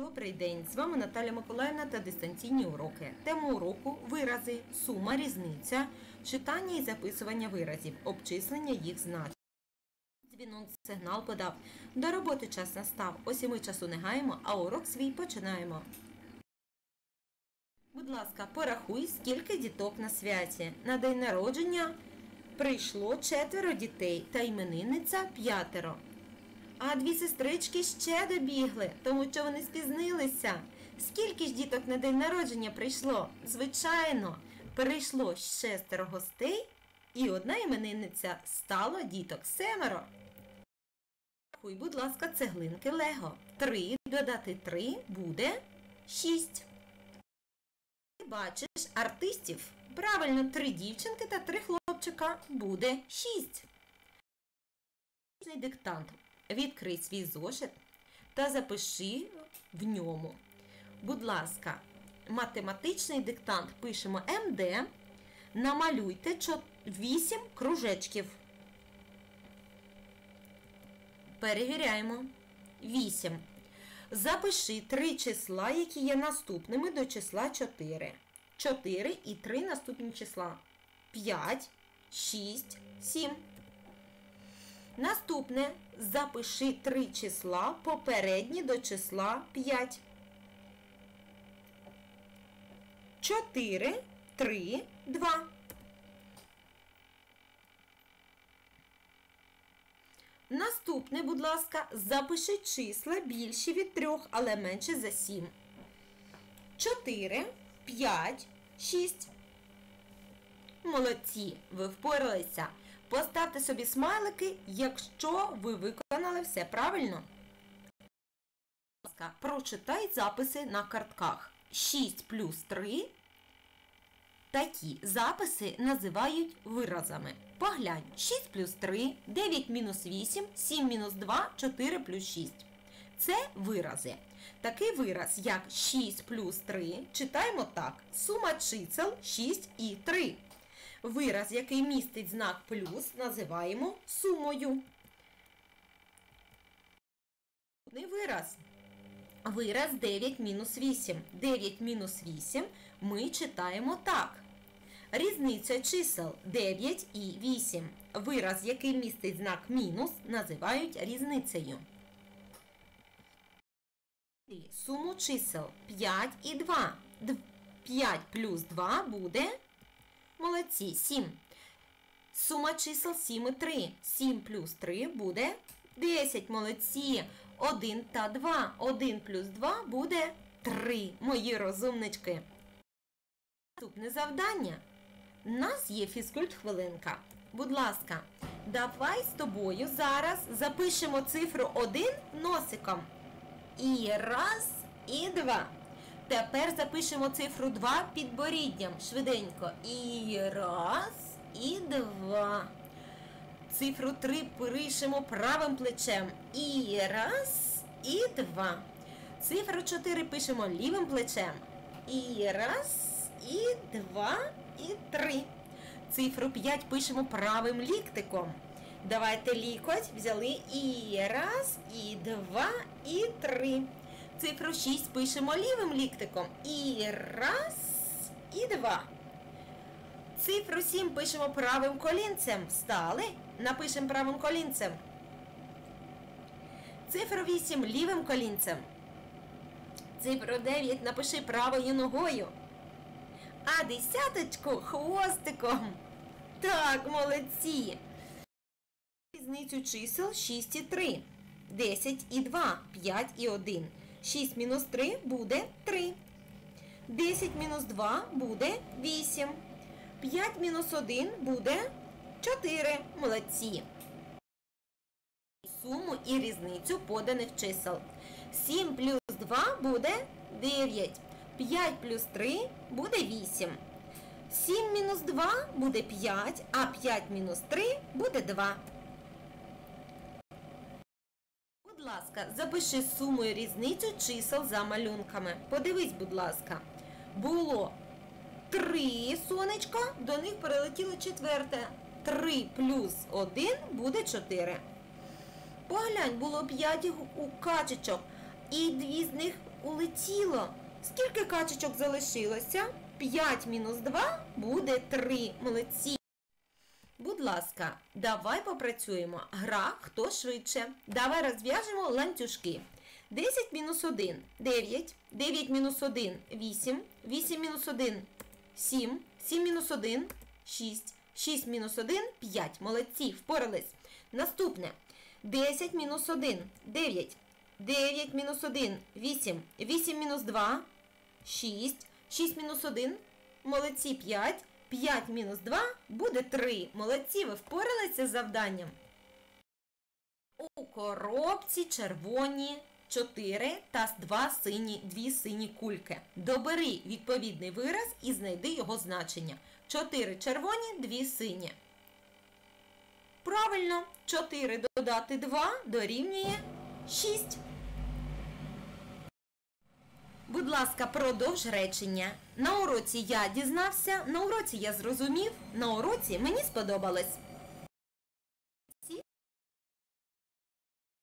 Добрий день! З вами Наталя Миколаївна та дистанційні уроки. Тема уроку вирази, сума, різниця, читання і записування виразів, обчислення їх значень. Дзвінок сигнал подав. До роботи час настав. Ось і ми часу не гаємо, а урок свій починаємо. Будь ласка, порахуй, скільки діток на святі. На день народження прийшло четверо дітей та іменинниця п'ятеро. А дві сестрички ще добігли, тому що вони спізнилися. Скільки ж діток на день народження прийшло? Звичайно, прийшло шестеро гостей, і одна іменинниця стало діток семеро. Рахуй, будь ласка, цеглинки Лего. Три додати три буде шість. Ти бачиш артистів? Правильно, три дівчинки та три хлопчика буде шість. Диктант. Відкрий свій зошит та запиши в ньому. Будь ласка, математичний диктант пишемо МД. Намалюйте 8 кружечків. Перевіряємо. 8. Запиши три числа, які є наступними до числа 4. 4 і 3 наступні числа. 5, 6, 7. Наступне запиши три числа попередні до числа 5. 4, 3, 2. Наступне, будь ласка, запиши числа більші від 3, але менше за 7. 4, 5, 6. Молодці, ви впоралися. Поставте собі смайлики, якщо ви виконали все правильно. Прочитай записи на картках. 6 плюс 3. Такі записи називають виразами. Поглянь, 6 плюс 3, 9 мінус 8, 7 мінус 2, 4 плюс 6. Це вирази. Такий вираз, як 6 плюс 3, читаємо так. Сума чисел 6 і 3. Вираз, який містить знак плюс, називаємо сумою. Вираз. Вираз 9 мінус 8. 9 мінус 8 ми читаємо так. Різниця чисел 9 і 8. Вираз, який містить знак мінус, називають різницею. Суму чисел 5 і 2. 5 плюс 2 буде Молодці, 7. Сума чисел 7 і 3. 7 плюс 3 буде 10. Молодці. 1 та 2. 1 плюс 2 буде 3. Мої розумнички. Наступне завдання. У нас є фізкульт-хвилинка. Будь ласка, давай з тобою зараз запишемо цифру 1 носиком. І раз, і два. Тепер запишемо цифру 2 підборіддям. Швиденько. І раз, і два. Цифру 3 пишемо правим плечем. І раз, і два. Цифру 4 пишемо лівим плечем. І раз, і два, і три. Цифру 5 пишемо правим ліктиком. Давайте лікоть взяли і раз, і два, і три. Цифру 6 пишемо лівим ліктиком. І раз, і два. Цифру 7 пишемо правим колінцем. Встали. Напишемо правим колінцем. Цифру 8 лівим колінцем. Цифру 9 напиши правою ногою. А десяточку хвостиком. Так, молодці. Різницю чисел 6 і 3. 10 і 2, 5 і 1. 6 мінус 3 буде 3. 10 мінус 2 буде 8. 5 мінус 1 буде 4. Молодці. Суму і різницю поданих чисел. 7 плюс 2 буде 9. 5 плюс 3 буде 8. 7 мінус 2 буде 5, а 5 мінус 3 буде 2. Будь ласка, запиши суму і різницю чисел за малюнками. Подивись, будь ласка. Було 3 сонечка, до них перелетіло четверте. 3 плюс 1 буде 4. Поглянь, було 5 у качечок. І дві з них улетіло. Скільки качечок залишилося? 5 мінус 2 буде 3. Молодці. Будь ласка, давай попрацюємо. Гра хто швидше. Давай розв'яжемо ланцюжки. 10 мінус 1 9, 9 мінус 1 8, 8 мінус 1 7, 7 мінус 1 6, 6 мінус 1 5. Молодці, впорались. Наступне. 10 мінус 1 9, 9 мінус 1 8, 8 мінус 2 6, 6 мінус 1 молодці 5, 5 мінус 2 буде 3. Молодці, ви впоралися з завданням. У коробці червоні 4 та 2 сині, 2 сині кульки. Добери відповідний вираз і знайди його значення. 4 червоні, 2 сині. Правильно, 4 додати 2 дорівнює 6. Будь ласка, продовж речення. На уроці я дізнався, на уроці я зрозумів, на уроці мені сподобалось.